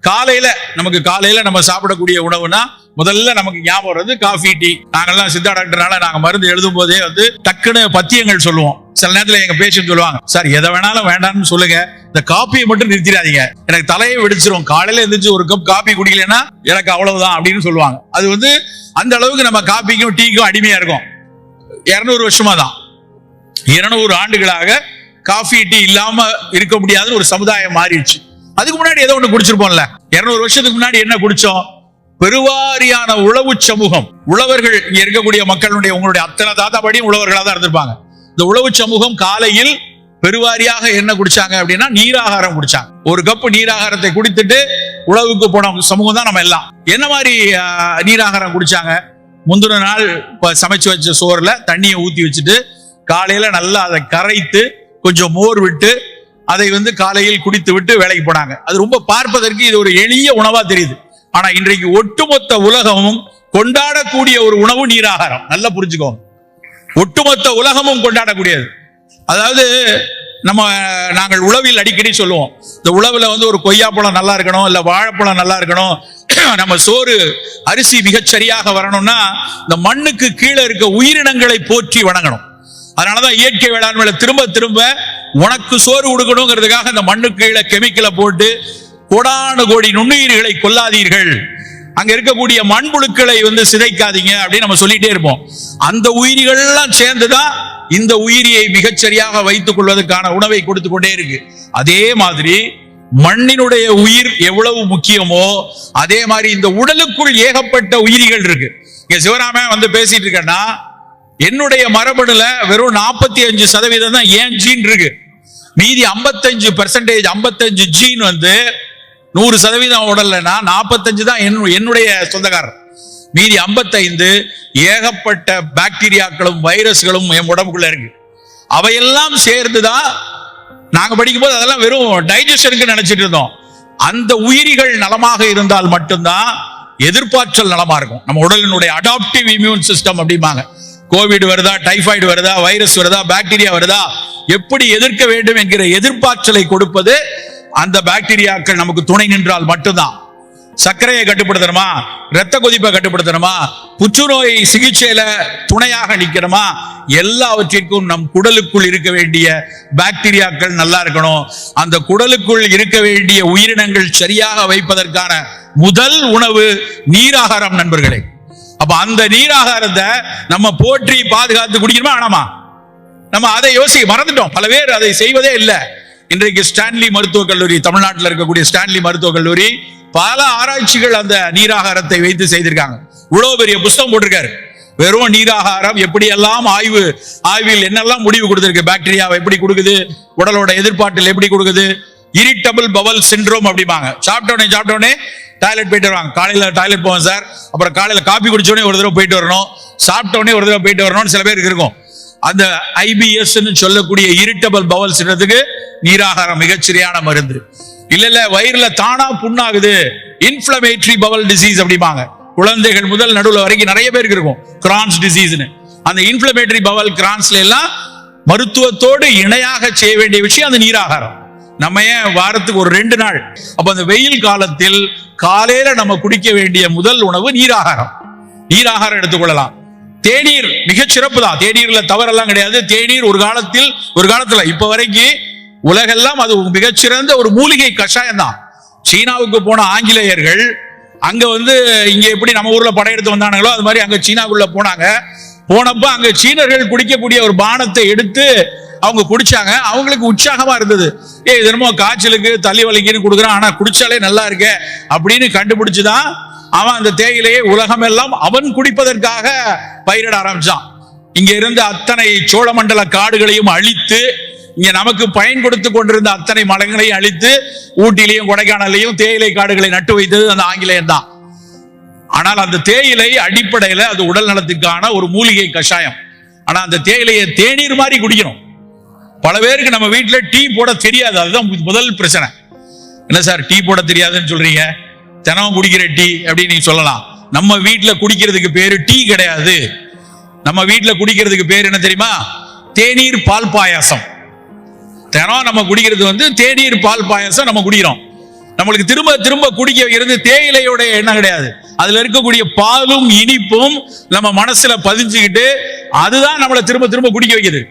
காலையில நமக்கு காலையில நம்ம சாப்பிடக்கூடிய உணவுனா முதல்ல நமக்கு ஞாபகம் வருது காஃபி டீ நாங்கெல்லாம் சித்தா டாக்டர்னால நாங்க மருந்து எழுதும் போதே வந்து டக்குன்னு பத்தியங்கள் சொல்லுவோம். சில நேரத்துல எங்க பேஷண்ட் சொல்லுவாங்க சார் எதை வேணாலும் வேண்டாம்னு சொல்லுங்க. இந்த காப்பியை மட்டும் நிறுத்திடாதீங்க. எனக்கு தலையை வெடிச்சிரும். காலையில எழுந்திரிச்சு ஒரு கப் காப்பி குடிக்கலன்னா எனக்கு அவ்வளவுதான் அப்படின்னு சொல்லுவாங்க. அது வந்து அந்த அளவுக்கு நம்ம காப்பிக்கும் டீக்கும் அடிமையா இருக்கும். இருநூறு வருஷமா தான். இருநூறு ஆண்டுகளாக காஃபி டீ இல்லாம இருக்க முடியாதுன்னு ஒரு சமுதாயம் மாறிடுச்சு. அதுக்கு முன்னாடி ஏதோ ஒண்ணு குடிச்சிருப்போம்ல. இருநூறு வருஷத்துக்கு முன்னாடி என்ன குடிச்சோம்? பெருவாரியான உழவு சமூகம். உழவர்கள் இங்க இருக்கக்கூடிய மக்களுடைய உங்களுடைய அத்தனை தாத்தா படியும் உழவர்களாக தான் இருந்திருப்பாங்க. இந்த உழவு சமூகம் காலையில் பெருவாரியாக என்ன குடிச்சாங்க அப்படின்னா நீராகாரம் குடிச்சாங்க. ஒரு கப்பு நீராகாரத்தை குடித்துட்டு உழவுக்கு போன சமூகம் தான் நம்ம எல்லாம். என்ன மாதிரி நீராகாரம் குடிச்சாங்க? முந்தின நாள் இப்போ சமைச்சு வச்ச சோறுல தண்ணியை ஊத்தி வச்சுட்டு காலையில நல்லா அதை கரைத்து கொஞ்சம் மோர் விட்டு அதை வந்து காலையில் குடித்து விட்டு வேலைக்கு போனாங்க. அது ரொம்ப பார்ப்பதற்கு இது ஒரு எளிய உணவா தெரியுது. ஆனா இன்றைக்கு ஒட்டுமொத்த உலகமும் கொண்டாடக்கூடிய ஒரு உணவு நீராகாரம். நல்லா புரிஞ்சுக்கோங்க. ஒட்டுமொத்த உலகமும் கொண்டாடக்கூடியது. அதாவது நம்ம நாங்கள் உழவில் அடிக்கடி சொல்லுவோம். இந்த உழவுல வந்து ஒரு கொய்யாப்பழம் நல்லா இருக்கணும் இல்ல வாழைப்பழம் நல்லா இருக்கணும். நம்ம சோறு அரிசி மிகச்சரியாக வரணும்னா இந்த மண்ணுக்கு கீழே இருக்க உயிரினங்களை போற்றி வணங்கணும். அதனாலதான் இயற்கை வேளாண்மையில திரும்ப திரும்ப உனக்கு சோறு கொடுக்கணுங்கிறதுக்காக இந்த மண்ணுக்கு கீழே கெமிக்கலை போட்டு கோடானு கோடி நுண்ணுயிர்களை கொல்லாதீர்கள். அங்க இருக்கக்கூடிய மண்புழுக்களை வந்து சிதைக்காதீங்க அப்படின்னு நம்ம சொல்லிட்டே இருப்போம். அந்த உயிரிகள்லாம் சேர்ந்துதான் இந்த உயிரியை மிகச்சரியாக வைத்துக் கொள்வதற்கான உணவை கொடுத்து கொண்டே இருக்கு. அதே மாதிரி மண்ணினுடைய உயிர் எவ்வளவு முக்கியமோ அதே மாதிரி இந்த உடலுக்குள் ஏகப்பட்ட உயிரிகள் இருக்கு. இங்க சிவராம வந்து பேசிட்டு இருக்கேன்னா என்னுடைய மரபணுல வெறும் நாற்பத்தி அஞ்சு சதவீதம் தான் ஏன் ஜீன் இருக்கு? மீதி 55% பெர்சன்டேஜ் 55 ஜீன் வந்து நூறு சதவீதம் உடல்னா நாற்பத்தஞ்சு தான் என்னு- என்னுடைய சொந்தக்காரர். மீதி 55 ஏகப்பட்ட பாக்டீரியாக்களும் வைரஸ்களும் என் உடம்புக்குள்ள இருக்கு. அவையெல்லாம் சேர்ந்துதான் நாங்க படிக்கும்போது அதெல்லாம் வெறும் டைஜஷனுக்கு நினைச்சிட்டு இருந்தோம். அந்த உயிரிகள் நலமாக இருந்தால் மட்டும்தான் எதிர்ப்பாற்றல் நலமா இருக்கும். நம்ம உடலினுடைய அடாப்டிவ் இம்யூன் சிஸ்டம் அப்படிம்பாங்க. கோவிட் வருதா டைபாய்டு வருதா வைரஸ் வருதா பாக்டீரியா வருதா எப்படி எதிர்க்க வேண்டும் என்கிற எதிர்ப்பாற்றலை கொடுப்பது அந்த பாக்டீரியாக்கள் நமக்கு துணை நின்றால் மட்டும்தான். சர்க்கரையை கட்டுப்படுத்தணுமா? ரத்த கொதிப்பை கட்டுப்படுத்தணுமா? புற்றுநோய் சிகிச்சையில துணையாக நிற்கணுமா? எல்லாவற்றிற்கும் நம் குடலுக்குள் இருக்க வேண்டிய பாக்டீரியாக்கள் நல்லா இருக்கணும். அந்த குடலுக்குள் இருக்க வேண்டிய உயிரினங்கள் சரியாக வைப்பதற்கான முதல் உணவு நீராகாரம் நண்பர்களே. அப்ப அந்த நீராகாரத்தை நம்ம போற்றி பாதுகாத்து குடிக்கணுமா வேணாமா? நம்ம அதை யோசி மறந்துட்டோம். பல பேர் அதை செய்வதே இல்லை. இன்றைக்கு ஸ்டான்லி மருத்துவக் கல்லூரி தமிழ்நாட்டில் இருக்கக்கூடிய ஸ்டான்லி மருத்துவக் கல்லூரி பல ஆராய்ச்சிகள் அந்த நீராகாரத்தை வைத்து செய்திருக்காங்க. இவ்வளவு பெரிய புஸ்தகம் போட்டிருக்காரு. வெறும் நீராகாரம் எப்படியெல்லாம் ஆய்வு ஆய்வில் என்னெல்லாம் முடிவு கொடுத்திருக்கு? பாக்டீரியாவை எப்படி கொடுக்குது? உடலோட எதிர்ப்பாட்டில் எப்படி கொடுக்குது? இரிட்டபிள் பவல் சிண்ட்ரோம் அப்படிம்பாங்க. சாப்பிட்டோடனே சாப்பிட்டோடனே டாய்லெட் போயிட்டு வருவாங்க. காலையில் டாய்லெட் போவோம் சார். அப்புறம் காலையில் காப்பி குடிச்சோடனே ஒரு தடவை போயிட்டு வரணும். சாப்பிட்டோடனே ஒரு தடவை போயிட்டு வரணும்னு சில பேருக்கு இருக்கும். அந்த ஐபிஎஸ் சொல்லக்கூடிய இரிட்டபிள் பவல் சின்னத்துக்கு நீராகாரம் மிகச்சரியான மருந்து. இல்ல இல்ல வயிறுல தானா புண்ணாகுது. இன்ஃபிளமேட்டரி பவல் டிசீஸ் அப்படிம்பாங்க. குழந்தைகள் முதல் நடுவுல வரைக்கும் நிறைய பேருக்கு இருக்கும். கிரான்ஸ் டிசீஸ்னு அந்த இன்ஃபிளமேட்டரி பவல் கிரான்ஸ்ல எல்லாம் மருத்துவத்தோடு இணையாக செய்ய வேண்டிய விஷயம் அந்த நீராகாரம். நம்ம ஏன் வாரத்துக்கு ஒரு ரெண்டு நாள்? அப்ப அந்த வெயில் காலத்தில் காலையில நம்ம குடிக்க வேண்டிய முதல் உணவு நீராகாரம். நீராகாரம் எடுத்துக்கொள்ளலாம். தேநீர் மிகச் சிறப்பு தான். தேநீர்ல தவறெல்லாம் கிடையாது. தேநீர் ஒரு காலத்தில் ஒரு காலத்துல இப்ப வரைக்கும் உலகெல்லாம் அது மிகச்சிறந்த ஒரு மூலிகை கஷாயம் தான். சீனாவுக்கு போன ஆங்கிலேயர்கள் அங்க வந்து இங்க எப்படி நம்ம ஊர்ல படையெடுத்து வந்தானுங்களோ அது மாதிரி அங்க சீனாவுக்குள்ள போனாங்க. போனப்ப அங்க சீனர்கள் குடிக்கக்கூடிய ஒரு பானத்தை எடுத்து அவங்க குடிச்சாங்க. அவங்களுக்கு உற்சாகமா இருந்தது. ஏ இது என்னமோ காய்ச்சலுக்கு தள்ளி வலிக்கின்னு கொடுக்குறான். ஆனா குடிச்சாலே நல்லா இருக்கே அப்படின்னு கண்டுபிடிச்சுதான் அவன் அந்த தேயிலையை உலகமெல்லாம் அவன் குடிப்பதற்காக பயிரிட ஆரம்பிச்சான். இங்க இருந்த அத்தனை சோழமண்டல காடுகளையும் அழித்து இங்க நமக்கு பயன் கொடுத்து கொண்டிருந்த அத்தனை மலங்களையும் அழித்து ஊட்டிலையும் கொடைக்கானலையும் தேயிலை காடுகளை நட்டு வைத்தது அந்த ஆங்கிலேயன் தான். ஆனால் அந்த தேயிலை அடிப்படையில அது உடல் நலத்துக்கான ஒரு மூலிகை கஷாயம். ஆனா அந்த தேயிலையை தேநீர் மாதிரி குடிக்கணும். பல பேருக்கு நம்ம வீட்டில் டீ போட தெரியாது. அதுதான் முதல் பிரச்சனை. என்ன சார் டீ போட தெரியாதுன்னு சொல்றீங்க? தினமும் குடிக்கிற டீ அப்படின்னு நீங்க சொல்லலாம். நம்ம வீட்டில் குடிக்கிறதுக்கு பேரு டீ கிடையாது. நம்ம வீட்டில் குடிக்கிறதுக்கு பேர் என்ன தெரியுமா? தேநீர் பால் பாயாசம். தினம் நம்ம குடிக்கிறது வந்து தேநீர் பால் பாயாசம் நம்ம குடிக்கிறோம். நம்மளுக்கு திரும்ப திரும்ப குடிக்க வைக்கிறது தேயிலையோட எண்ணம் கிடையாது. அதுல இருக்கக்கூடிய பாலும் இனிப்பும் நம்ம மனசுல பதிஞ்சுக்கிட்டு அதுதான் நம்மளை திரும்ப திரும்ப குடிக்க வைக்குது.